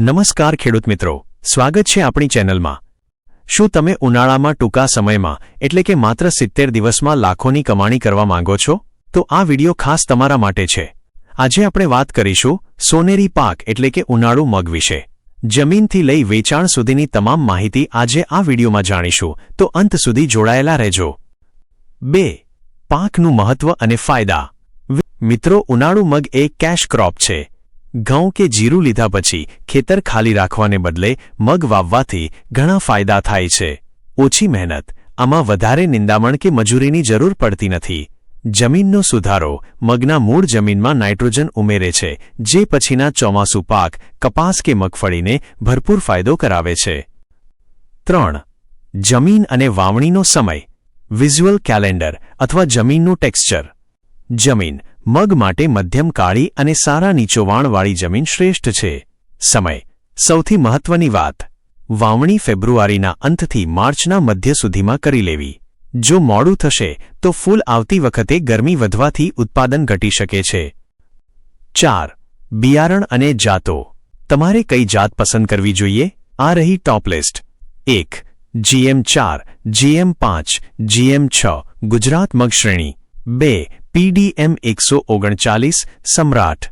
નમસ્કાર ખેડૂત મિત્રો, સ્વાગત છે આપણી ચેનલમાં. શું તમે ઉનાળામાં ટૂંકા સમયમાં, એટલે કે માત્ર સિત્તેર દિવસમાં લાખોની કમાણી કરવા માંગો છો? તો આ વિડિયો ખાસ તમારા માટે છે. આજે આપણે વાત કરીશું સોનેરી પાક એટલે કે ઉનાળુ મગ વિશે. જમીનથી લઈ વેચાણ સુધીની તમામ માહિતી આજે આ વિડિયોમાં જાણીશું. તો અંત સુધી જોડાયેલા રહેજો. બે. પાકનું મહત્વ અને ફાયદા. મિત્રો, ઉનાળુ મગ એ કેશ ક્રોપ છે. ઘઉં કે જીરું લીધા પછી ખેતર ખાલી રાખવાને બદલે મગ વાવવાથી ઘણા ફાયદા થાય છે. ઓછી મહેનત, આમાં વધારે નિંદામણ કે મજૂરીની જરૂર પડતી નથી. જમીનનો સુધારો મગના મૂળ જમીનમાં નાઇટ્રોજન ઉમેરે છે, જે પછીના ચોમાસુ પાક, કપાસ કે મગફળીને ભરપૂર ફાયદો કરાવે છે. ત્રણ, જમીન અને વાવણીનો સમય. વિઝ્યુઅલ કેલેન્ડર અથવા જમીનનું ટેક્સચર. જમીન મગ માટે મધ્યમ કાળી અને સારા નીચોવાણવાળી જમીન શ્રેષ્ઠ છે. સમય. સૌથી મહત્વની વાત. વાવણી ફેબ્રુઆરીના અંતથી માર્ચના મધ્ય સુધીમાં કરી લેવી. જો મોડું થશે, તો ફૂલ આવતી વખતે ગરમી વધવાથી ઉત્પાદન ઘટી શકે છે. ચાર. બિયારણ અને જાતો. તમારે કઈ જાત પસંદ કરવી જોઈએ? આ રહી ટોપ લિસ્ટ. એક. જીએમ ચાર, જીએમ પાંચ, જીએમ છ, ગુજરાત મગ શ્રેણી બે. પીડીએમ એકસો ઓગણચાલીસ સમ્રાટ.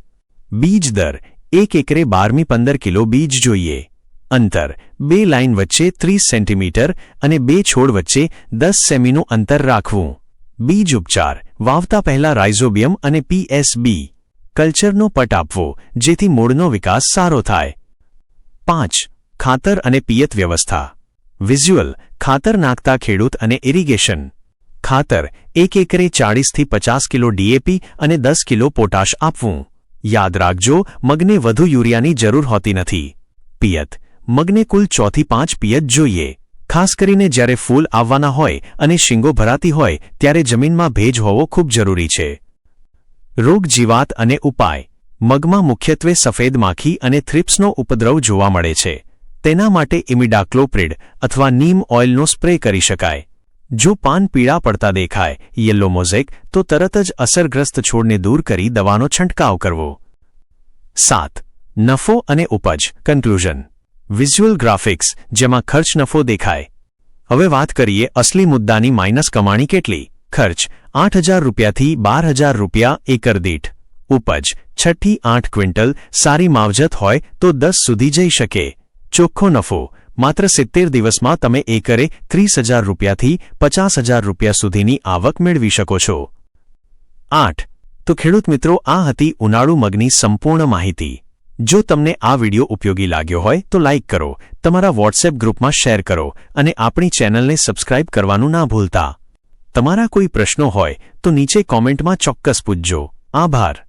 બીજ દર, એક એકરે બારમી પંદર કિલો બીજ જોઈએ. અંતર, બે લાઇન વચ્ચે ત્રીસ સેન્ટીમીટર અને બે છોડ વચ્ચે દસ સેમીનું અંતર રાખવું. બીજ ઉપચાર, વાવતા પહેલા રાઇઝોબિયમ અને પીએસબી કલ્ચરનો પટ આપવો, જેથી મૂળનો વિકાસ સારો થાય. પાંચ, ખાતર અને પિયત વ્યવસ્થા. વિઝ્યુઅલ, ખાતર નાખતા ખેડૂત અને ઇરિગેશન. ખાતર, એક એકરે ચાળીસથી પચાસ કિલો ડીએપી અને દસ કિલો પોટાશ આપવું. યાદ રાખજો, મગને વધુ યુરિયાની જરૂર હોતી નથી. પિયત. મગને કુલ ચોથી પાંચ પિયત જોઈએ. ખાસ કરીને જ્યારે ફૂલ આવવાના હોય અને શીંગો ભરાતી હોય, ત્યારે જમીનમાં ભેજ હોવો ખૂબ જરૂરી છે. રોગ જીવાત અને ઉપાય. મગમાં મુખ્યત્વે સફેદ માખી અને થ્રિપ્સનો ઉપદ્રવ જોવા મળે છે. તેના માટે ઇમિડાક્લોપ્રિડ અથવા નીમ ઓઇલનો સ્પ્રે કરી શકાય. જો પાન પીળા પડતા દેખાય, યલો મોઝેક, તો તરત જ અસરગ્રસ્ત છોડને દૂર કરી દવાનો છંટકાવ કરવો. સાત, નફો અને ઉપજ. કન્ક્લુઝન વિઝ્યુઅલ ગ્રાફિક્સ જેમાં ખર્ચ નફો દેખાય. હવે વાત કરીએ અસલી મુદ્દાની માઇનસ કમાણી કેટલી? ખર્ચ, આઠ હજાર રૂપિયાથી બાર હજાર રૂપિયા એકર દીઠ. ઉપજ, છઠ્ઠી આઠ ક્વિન્ટલ. સારી માવજત હોય તો દસ સુધી જઈ શકે. ચોખ્ખો નફો માત્ર સિત્તેર દિવસમાં તમે એકરે ત્રીસ હજાર રૂપિયાથી પચાસ હજાર રૂપિયા સુધીની આવક મેળવી શકો છો. આઠ. તો ખેડૂત મિત્રો, આ હતી ઉનાળુ મગની સંપૂર્ણ માહિતી. જો તમને આ વિડિયો ઉપયોગી લાગ્યો હોય, તો લાઇક કરો, તમારા વોટ્સએપ ગ્રુપમાં શેર કરો અને આપણી ચેનલને સબસ્ક્રાઇબ કરવાનું ના ભૂલતા. તમારા કોઈ પ્રશ્નો હોય, તો નીચે કોમેન્ટમાં ચોક્કસ પૂછજો. આભાર.